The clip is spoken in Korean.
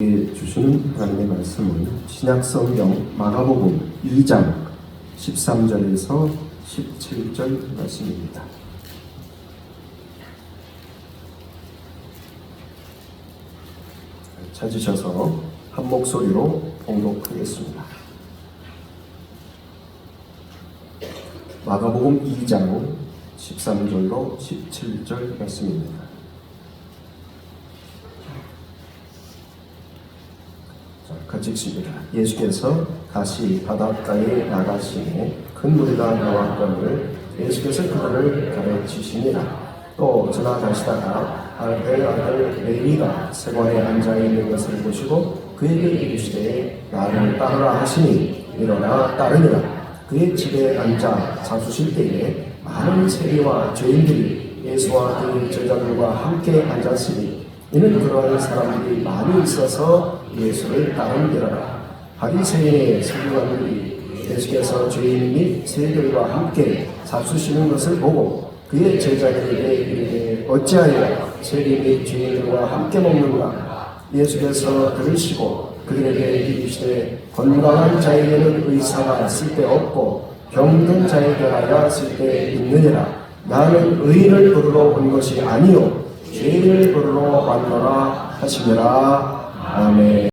주시는 하나님의 말씀은 신약성경 마가복음 2장 13절에서 17절 말씀입니다. 찾으셔서 한 목소리로 봉독하겠습니다. 마가복음 2장 13절로 17절 말씀입니다. 자, 같이 읽습니다. 예수께서 다시 바닷가에 나가시니 큰 무리가 나왔거늘 예수께서 그들을 가르치시니라. 또 지나가시다가 알벨 아들 레위가 세관에 앉아 있는 것을 보시고 그에게 이르시되 나를 따르라 하시니 일어나 따르니라. 그의 집에 앉아 자수실 때에 많은 세리와 죄인들이 예수와 그 제자들과 함께 앉았으니 이는 그러한 사람들이 많이 있어서 예수를 따르니라. 바리새인의 서기관들이 예수께서 죄인 및 세들과 함께 잡수시는 것을 보고 그의 제자들에게 이르되 어찌하여 세리 및 죄인들과 함께 먹는가? 예수께서 들으시고 그들에게 이르시되 건강한 자에게는 의사가 쓸데없고 병든 자에게 하여 쓸데 있느니라. 나는 의인을 부르러 온 것이 아니요 죄인을 부르러 왔노라 하시니라. 아멘